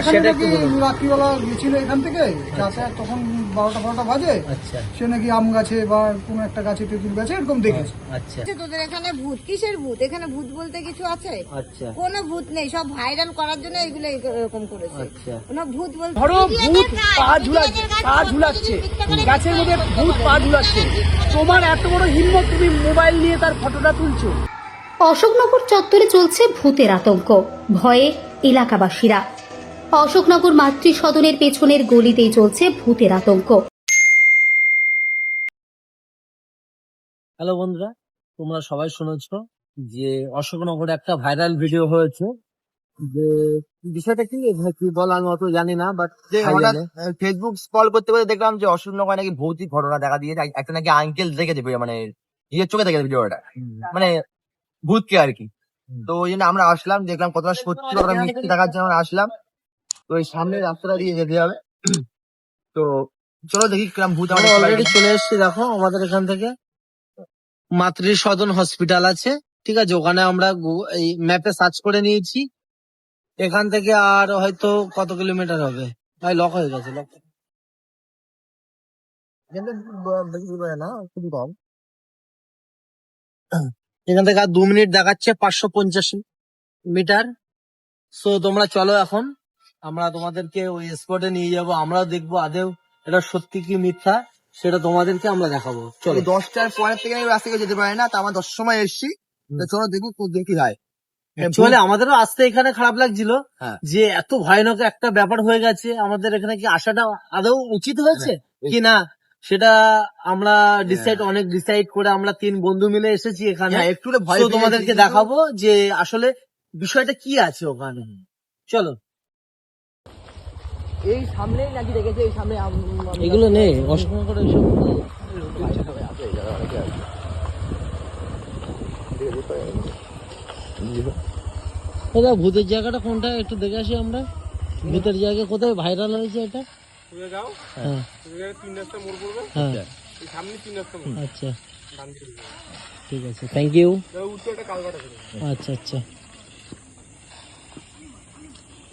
এখানে সেটা একটু বলুন। রাত্রিবেলা গেছিল এখান থেকে তখন বারোটা বারোটা বাজে। আচ্ছা। সে নাকি আম গাছে বা কোনো একটা গাছে তেঁতুল গাছে এরকম দেখেছে। আচ্ছা। আচ্ছা, তোদের এখানে ভূত? কিসের ভূত? এখানে ভূত বলতে কিছু আছে? আচ্ছা। কোনো ভূত নেই সব ভাইরাল করার জন্য এগুলো এরকম করেছে। আচ্ছা। কোনো ভূত বলতে ধরো ভূত পা ঝুলাচ্ছে পা ঝুলাচ্ছে। গাছের মধ্যে ভূত পা ঝুলাচ্ছে। তোমার এত বড় হিম্মত তুমি মোবাইল নিয়ে তার ফটোটা তুলছো। অশোকনগর চত্বরে চলছে ভূতের আতঙ্ক। ভয়ে এলাকাবাসীরা অশোকনগর মাতৃ সদনের পেছনের গলিতেই চলছে ভূতের আতঙ্ক। হ্যালো বন্ধুরা তোমরা সবাই শুনেছ যে অশোকনগরে একটা ভাইরাল ভিডিও হয়েছে। যে বিষয়টা কি কি বল আমি অত জানি না বাট যে ফেসবুক স্ক্রল করতে করতে দেখলাম যে অশোকনগরে নাকি ভৌতিক ঘটনা দেখা দিয়েছে। একটা নাকি আঙ্কেল দেখেছে ভিডিও মানে নিজের চোখে দেখেছে ভিডিওটা মানে ভূতকে আর কি। তো ওই জন্য আমরা আসলাম দেখলাম কতটা সত্যি কতটা মিথ্যে দেখাচ্ছে আমরা আসলাম। তো ওই সামনে রাস্তাটা দিয়ে যেতে হবে। তো চলো দেখি কিরম ভূত আমরা অলরেডি চলে এসেছি দেখো আমাদের এখান থেকে। মাতৃ সদন হসপিটাল আছে ঠিক আছে? ওখানে আমরা এই ম্যাপে সার্চ করে নিয়েছি। এখান থেকে আর হয়তো কত কিলোমিটার হবে? ভাই লক হয়ে গেছে লক এখান থেকে আর দু মিনিট দেখাচ্ছে পাঁচশো পঞ্চাশ মিটার। সো তোমরা চলো এখন। আমরা তোমাদেরকে ওই স্পটে নিয়ে যাব আমরাও দেখব আদেও এটা সত্যি কি মিথ্যা সেটা তোমাদেরকে আমরা দেখাবো। চলো। দশটার পরের থেকে আমি রাস্তা যেতে পারি না তা আমার দশটার সময় এসছি। চলো দেখি কো- দেখি হয় অ্যাকচুয়ালি আমাদেরও আসতে এখানে খারাপ লাগছিল হ্যাঁ। যে এত ভয়ানক একটা ব্যাপার হয়ে গেছে আমাদের এখানে কি আসাটা আদৌ উচিত হয়েছে? কি না? সেটা আমরা ডিসাইড অনেক ডিসাইড করে আমরা তিন বন্ধু মিলে এসেছি এখানে। হ্যাঁ, একটু ভয় তোমাদেরকে দেখাবো যে আসলে বিষয়টা কি আছে ওখানে। চলো। এই সামনেই নাকি দেখেছে এই সামনে এগুলো নেই অসংখ্য করে এসব দাদা ভূতের জায়গাটা কোনটা? একটু দেখে আসি আমরা। ভূতের জায়গা কোথায়? ভাইরাল হয়েছে এটা? হ্যাঁ। হ্যাঁ। আচ্ছা। ঠিক আছে থ্যাংক ইউ আচ্ছা আচ্ছা।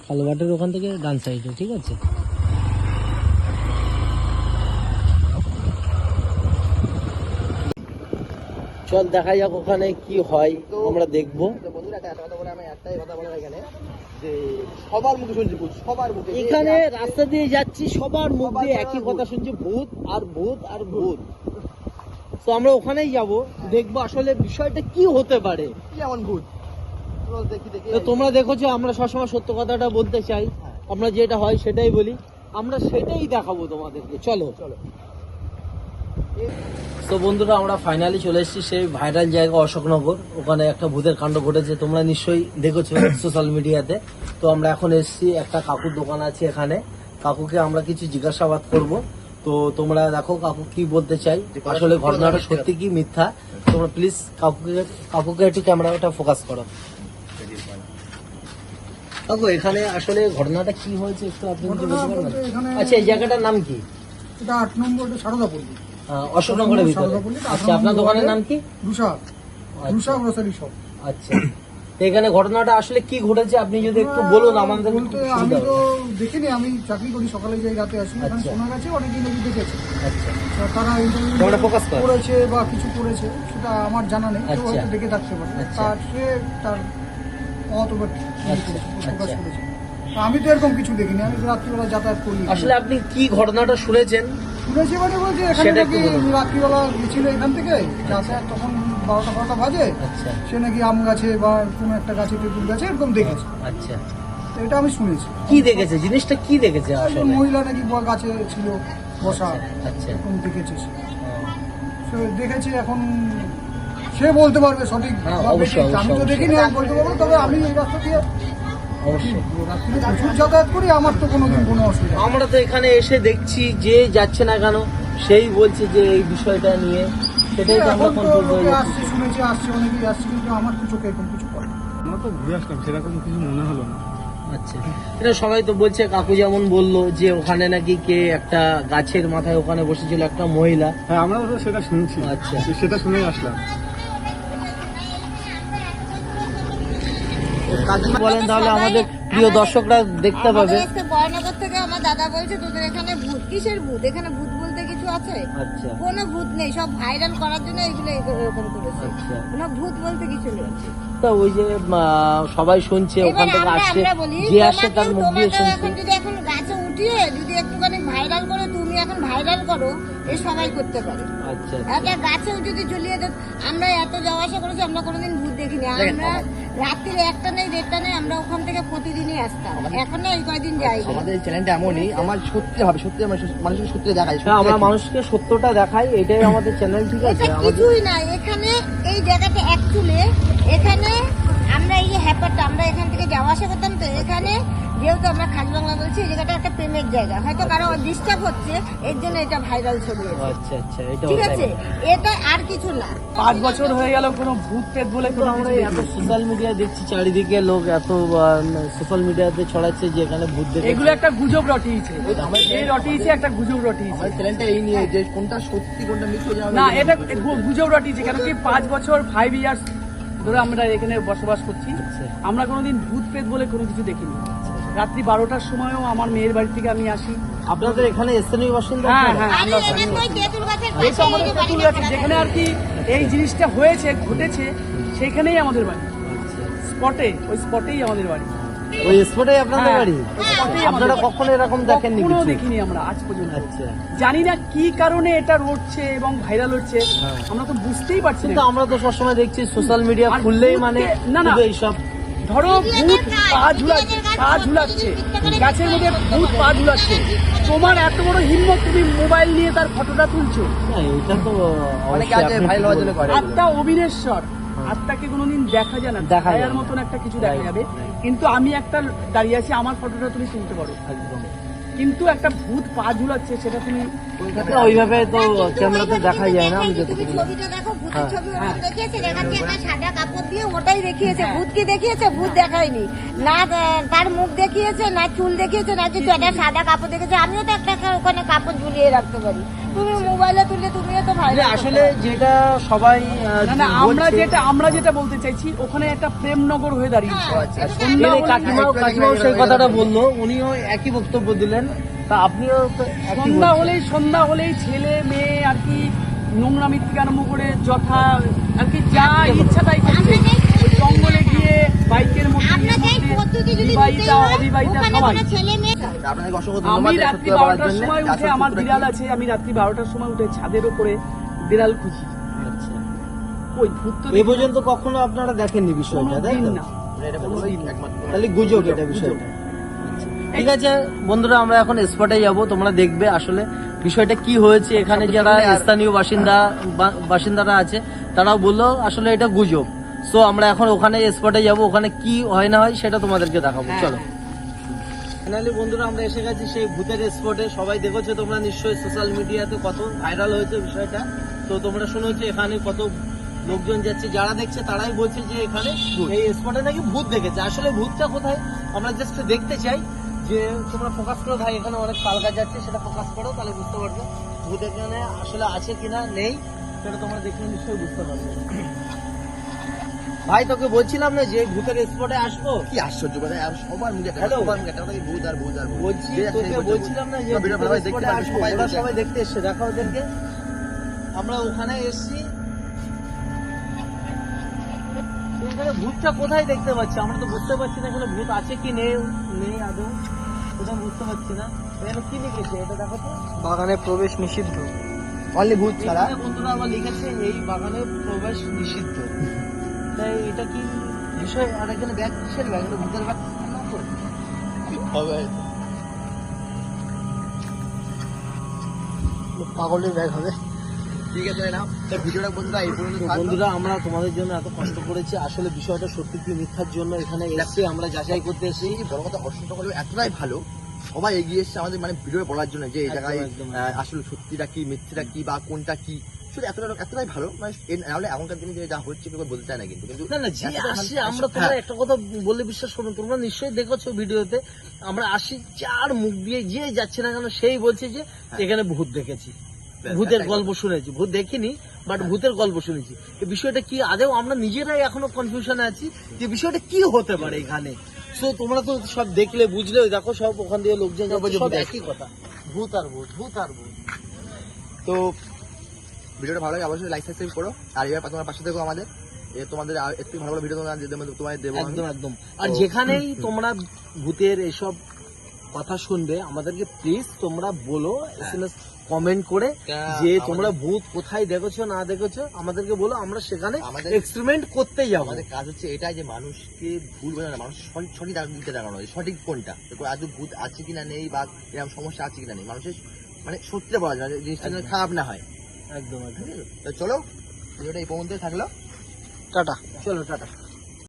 কালবাটের ওখান থেকে ডান সাইডে ঠিক আছে? চল দেখা যাক ওখানে কি হয় আমরা দেখব। একটা কথা বলে একটাই কথা বলার এখানে যে সবার মুখে শুনছি ভূত, সবার মুখে। এখানে রাস্তা দিয়ে যাচ্ছি সবার মধ্যে একই কথা শুনছি ভূত আর ভূত আর ভূত। তো আমরা ওখানেই যাব দেখব আসলে বিষয়টা কি হতে পারে। কি এমন ভূত। তো তোমরা দেখেছ আমরা সবসময় সত্য কথাটা বলতে চাই। আমরা যেটা হয় সেটাই বলি। আমরা সেটাই দেখাবো তোমাদেরকে। চলো। চলো। তো বন্ধুরা আমরা ফাইনালি চলে এসেছি সেই ভাইরাল জায়গা অশোকনগর। ওখানে একটা ভূতের কাণ্ড ঘটেছে। তোমরা নিশ্চয়ই দেখেছ সোশ্যাল মিডিয়াতে তো আমরা এখন এসেছি একটা কাকুর দোকান আছে এখানে। কাকুকে আমরা কিছু জিজ্ঞাসাবাদ করব। তো তোমরা দেখো কাকু কি বলতে চাই। আসলে ঘটনাটা সত্যি কি মিথ্যা? তোমরা প্লিজ কাকুকে কাকুকে একটু ক্যামেরাটা ফোকাস করো। কাকু এখানে আসলে ঘটনাটা কি হয়েছে একটু আপনি আচ্ছা এই জায়গাটার নাম কি? এটা আট নম্বর আহ, অশোকনগরের ভিতরে। আচ্ছা আপনার দোকানের নাম কি? রুষা রুষা গ্রোসারি শপ আচ্ছা। এখানে ঘটনাটা আসলে কি ঘটেছে? আপনি যদি একটু বলুন আমাদের বলতে আমি তো দেখিনি আমি চাকরি করি সকালে যাই রাতে আসি। এখানে আচ্ছা। শোনা গেছে অনেকেই নাকি দেখেছে। আচ্ছা। তারা ইন্টারভিউ কর। করেছে বা কিছু করেছে সেটা আমার জানা নেই। আচ্ছা। দেখে থাকতে পারে। আচ্ছা। তার সে তার মত বা আচ্ছা, প্রকাশ আচ্ছা। করেছে আমি তো এরকম কিছু দেখিনি। আমি রাত্রিবেলা যাতায়াত করি আসলে আপনি কি ঘটনাটা শুনেছেন? শুনেছি মানে বলছে এখানে নাকি। রাত্রিবেলা গেছিল এখান থেকে যাতায়াত তখন বারোটা বারোটা বাজে। আচ্ছা। সে নাকি আম গাছে বা কোনো একটা গাছে তেঁতুল গাছে এরকম দেখেছে। আচ্ছা। তো এটা আমি শুনেছি। কি দেখেছে? জিনিসটা কি দেখেছে মহিলা নাকি গাছে ছিল বসা আচ্ছা এরকম দেখেছে সে দেখেছে এখন সে বলতে পারবে সঠিক হ্যাঁ। আমি তো দেখিনি আমি বলতে পারব তবে আমি এই রাস্তা দিয়ে করি আমার তো এখানে এসে দেখছি যে যাচ্ছে না কেন সেই বলছে যে এই বিষয়টা নিয়ে সেটাই তো আমরা লোকে যাচ্ছি। আসছে শুনেছি আসছে অনেকেই আসছে কিন্তু আমার তো চোখে এখন কিছু পড়ে আমরা তো ঘুরে আসলাম সেরকম কিছু মনে হলো না। আচ্ছা। এটা সবাই তো বলছে কাকু যেমন বলল যে ওখানে নাকি কে একটা গাছের মাথায় ওখানে বসেছিল একটা মহিলা। হ্যাঁ আমরা তো সেটা শুনছি। আচ্ছা। সেটা শুনে আসলাম। বলেন তাহলে আমাদের প্রিয় দর্শকরা দেখতে পাবে। বয়নগর থেকে আমার দাদা বলছে তোদের এখানে ভূত কিসের ভূত? এখানে ভূত বলতে কিছু আছে? আচ্ছা। কোনো ভূত নেই সব ভাইরাল করার জন্য এগুলো এরকম করেছে। আচ্ছা। কোনো ভূত বলতে কিছু নেই। তা ওই যে সবাই শুনছে ওখান থেকে আসছে যে আসছে তার মুখ দিয়ে শুনছে। এখন যদি এখন গাছে উঠিয়ে যদি একটুখানি ভাইরাল করো তুমি এখন ভাইরাল করো এ সবাই করতে পারে। আচ্ছা একটা গাছেও যদি ঝুলিয়ে দেন আমরা এত যাওয়া আসা করেছি আমরা কোনোদিন ভূত দেখিনি। আমরা রাত্রিরে একটা নেই দেড়টা নেই আমরা ওখান থেকে প্রতিদিনই আসতাম। এখন না এই কয়দিন যাই? আমাদের এই চ্যানেলটা এমনই আমার সত্যি হবে সত্যি আমার মানুষের সত্যি দেখায় হ্যাঁ, আমরা মানুষকে সত্যটা দেখাই এটাই আমাদের চ্যানেল ঠিক আছে? কিছুই না এখানে এই জায়গাটা অ্যাকচুয়ালি এখানে আমরা এই হ্যাপারটা আমরা এখান থেকে যাওয়া আসা করতাম তো এখানে যেহেতু বলছি এই জায়গাটা একটা প্রেমের জায়গা। হয়তো কারও ডিস্টার্ব হচ্ছে এর জন্য এটা ভাইরাল ছড়িয়েছে আচ্ছা আচ্ছা এটা ঠিক আছে? এটা আর কিছু না। পাঁচ বছর হয়ে গেল কোনো ভূত প্রেত বলে কোনো আমরা এত সোশ্যাল মিডিয়া দেখছি চারিদিকে লোক এত সোশ্যাল মিডিয়াতে ছড়াচ্ছে যে এখানে ভূত দেখে এগুলো একটা গুজব রটিয়েছে। এই রটিয়েছে একটা গুজব রটিয়েছে। আমার চ্যানেলটা এই নিয়ে যে কোনটা সত্যি কোনটা মিথ্যে না এটা গুজব রটিয়েছে কেন কি পাঁচ বছর ফাইভ ইয়ার্স ধরে আমরা এখানে বসবাস করছি। আচ্ছা। আমরা কোনোদিন ভূত প্রেত বলে কোনো কিছু দেখিনি। রাত্রি বারোটার সময়ও আমার মেয়ের বাড়ি থেকে আমি আসি। আপনাদের এখানে স্থানীয় বাসিন্দা হ্যাঁ হ্যাঁ। আমরা এটা তো ওই তেঁতুল গাছের এই তো আমাদের তেঁতুল গাছে যেখানে আর কি এই জিনিসটা হয়েছে ঘটেছে সেখানেই আমাদের বাড়ি। স্পটে ওই স্পটেই আমাদের বাড়ি। ওই স্পটেই আপনাদের হ্যাঁ, বাড়ি? স্পটেই আপনারা। কখনো এরকম দেখেননি দেখিনি আমরা আজ পর্যন্ত। আচ্ছা। জানি না কি কারণে এটা রটছে এবং ভাইরাল হচ্ছে। হ্যাঁ। আমরা তো বুঝতেই পারছি কিন্তু না আমরা তো সবসময় দেখছি সোশ্যাল মিডিয়া খুললেই মানে না, না। এইসব ধরো ভূত পা পা ঝুলাচ্ছে। গাছের মধ্যে ভূত পা ঝুলাচ্ছে। তোমার এত বড় হিম্মত তুমি মোবাইল নিয়ে তার ফটোটা তুলছো? না, এটা তো। করে? আত্মা অবিনেশ্বর। আত্মাকে কোনোদিন দেখা যায় না। দেখা যায় মতন একটা কিছু দেখা যাবে। কিন্তু আমি একটা দাঁড়িয়ে আছি আমার ফটোটা তুমি তুলতে পারো। একদম। কিন্তু একটা ভূত পা ঝুলাচ্ছে সেটা তুমি ওইভাবে তো ক্যামেরাতে দেখা যায় না আমি যতটুকু হ্যাঁ। ছবি ওরকম দেখিয়েছে দেখাচ্ছে একটা সাদা কাপড় দিয়ে ওটাই দেখিয়েছে ভূত কি দেখিয়েছে ভূত দেখায়নি। না তার মুখ দেখিয়েছে না চুল দেখিয়েছে না কিছু একটা সাদা কাপড় দেখেছে আমিও তো একটা একটা ওখানে কাপড় ঝুলিয়ে রাখতে পারি। তুমি মোবাইলে তুললে তুমিও তো ভালো আসলে- আসলে যেটা সবাই না না আমরা যেটা আমরা যেটা বলতে চাইছি ওখানে একটা প্রেমনগর হয়ে দাঁড়িয়েছে হ্যাঁ, কাকিমাও কাকিমাও সেই কথাটা বলল উনিও একই বক্তব্য দিলেন তা আপনিও সন্ধ্যা হলেই সন্ধ্যা হলেই ছেলে মেয়ে আর কি নোংরামি থেকে আরম্ভ করে যথা আর কি যা ইচ্ছা তাই করছে। জঙ্গলে গিয়ে বাইকের মধ্যে আমি রাত্রি বারোটার সময় উঠে আমার বিড়াল আছে আমি রাত্রি বারোটার সময় উঠে ছাদের উপরে বিড়াল খুঁজি। আচ্ছা। ওই ভূত এ পর্যন্ত কখনো আপনারা দেখেননি বিষয়টা তাই কোনোদিন না। এটা বলতেই একমাত্র। তাহলে গুজব এটা বিষয়টা। ঠিক আছে বন্ধুরা আমরা এখন স্পটে যাব তোমরা দেখবে আসলে বিষয়টা কি হয়েছে? এখানে যারা স্থানীয় বাসিন্দা বাসিন্দারা আছে তারাও বলল আসলে এটা গুজব। সো আমরা এখন ওখানে স্পটে যাব ওখানে কি হয় না হয় সেটা তোমাদেরকে দেখাবো। হ্যাঁ, চলো। ফাইনালি বন্ধুরা আমরা এসে গেছি সেই ভূতের স্পটে সবাই দেখেছ তোমরা নিশ্চয়ই সোশ্যাল মিডিয়াতে কত ভাইরাল হয়েছে বিষয়টা। তো তোমরা শুনেছো এখানে কত লোকজন যাচ্ছে। যারা দেখছে তারাই বলছে যে এখানে এই স্পটে নাকি ভূত দেখেছে। আসলে ভূতটা কোথায়? আমরা জাস্ট দেখতে চাই। যে তোমরা ফোকাস করো ভাই এখানে অনেক তাল গাছ যাচ্ছে সেটা ফোকাস করো তাহলে বুঝতে পারবে। ভূত এখানে আসলে আছে কিনা নেই সেটা তোমরা দেখলে নিশ্চয়ই বুঝতে পারবে। ভাই তোকে বলছিলাম না যে ভূতের স্পটে আসব? কি আশ্চর্য কথা আর সবার মুখে Hello? সবার মুখে কথা ভূত আর ভূত আর বলছি তোকে বলছিলাম না যে দেখতে আসব সবাই ওরা সবাই দেখতে এসছে দেখো ওদেরকে। আমরা ওখানে এসছি। এখানে ভূতটা কোথায় দেখতে পাচ্ছি? আমরা তো বুঝতে পারছি না এখানে ভূত আছে কি নেই নেই আদৌ। এটা বুঝতে পারছি না। এখানে কি লিখেছে? এটা দেখো তো। বাগানে প্রবেশ নিষিদ্ধ। অনলি ভূত ছাড়া। বন্ধুরা আবার লিখেছে এই বাগানে প্রবেশ নিষিদ্ধ। তাই এটা কি বিষয়? আর এখানে ব্যাগ কিসের ব্যাগ? এটা ভূতের ব্যাগ না তো? পাগলের ব্যাগ হবে। ঠিক আছে না? ভিডিওটা বন্ধুরা এই পর্যন্ত বন্ধুরা আমরা তোমাদের জন্য এত কষ্ট করেছি আসলে বিষয়টা সত্যি কি মিথ্যার জন্য এখানে এসে আমরা যাচাই করতে এসেছি। বড় কথা অসুস্থ এতটাই ভালো সবাই এগিয়ে এসছে আমাদের মানে ভিডিও বলার জন্য যে এই জায়গায় আসলে সত্যিটা কি মিথ্যেটা কি বা কোনটা কি শুধু এতটা এতটাই ভালো মানে নাহলে এখনকার দিনে যা হচ্ছে কেউ বলতে চায় না কিন্তু কিন্তু না না যে আসি আমরা তোমরা হ্যাঁ, একটা কথা বলে বিশ্বাস করুন তোমরা নিশ্চয়ই দেখেছ ভিডিওতে আমরা আসি যার মুখ দিয়ে যে যাচ্ছে না কেন সেই বলছে যে এখানে ভূত দেখেছি। ভূতের গল্প শুনেছি। ভূত দেখিনি বাট ভূতের গল্প শুনেছি। এই বিষয়টা কি আদেও আমরা নিজেরাই এখনও কনফিউশনে আছি যে বিষয়টা কি হতে পারে এখানে? দেখছ তোমরা তো সব দেখলে বুঝলে দেখো সব ওখান দিয়ে লোকজন সব একই কথা। ভূত আর ভূত ভূত আর ভূত। তো ভিডিওটা ভালো লাগে অবশ্যই লাইক সাবস্ক্রাইব করো। আর এবার তোমার পাশে থেকো আমাদের। তোমাদের একটু ভালো ভালো ভিডিও তোমাদের দেবো একদম একদম। আর যেখানেই তোমরা ভূতের এসব কথা শুনবে আমাদেরকে প্লিজ তোমরা বলো এসএমএস কমেন্ট করে যে তোমরা ভূত কোথায় দেখেছ না দেখেছ আমাদেরকে বলো আমরা সেখানে আমাদের এক্সপেরিমেন্ট করতে যাব। আমাদের কাজ হচ্ছে এটাই যে মানুষকে ভুল বোঝানো না, মানুষ সঠিক দেখানো যে সঠিক কোনটা দেখো আজ ভূত আছে কিনা নেই বা এরকম সমস্যা আছে কিনা নেই। মানুষের মানে সত্যিটা বলা যায় জিনিসটা যেন খারাপ না হয়। একদম একদম। তো চলো ভিডিওটা এই পর্যন্তই থাকল। টাটা। চলো টাটা।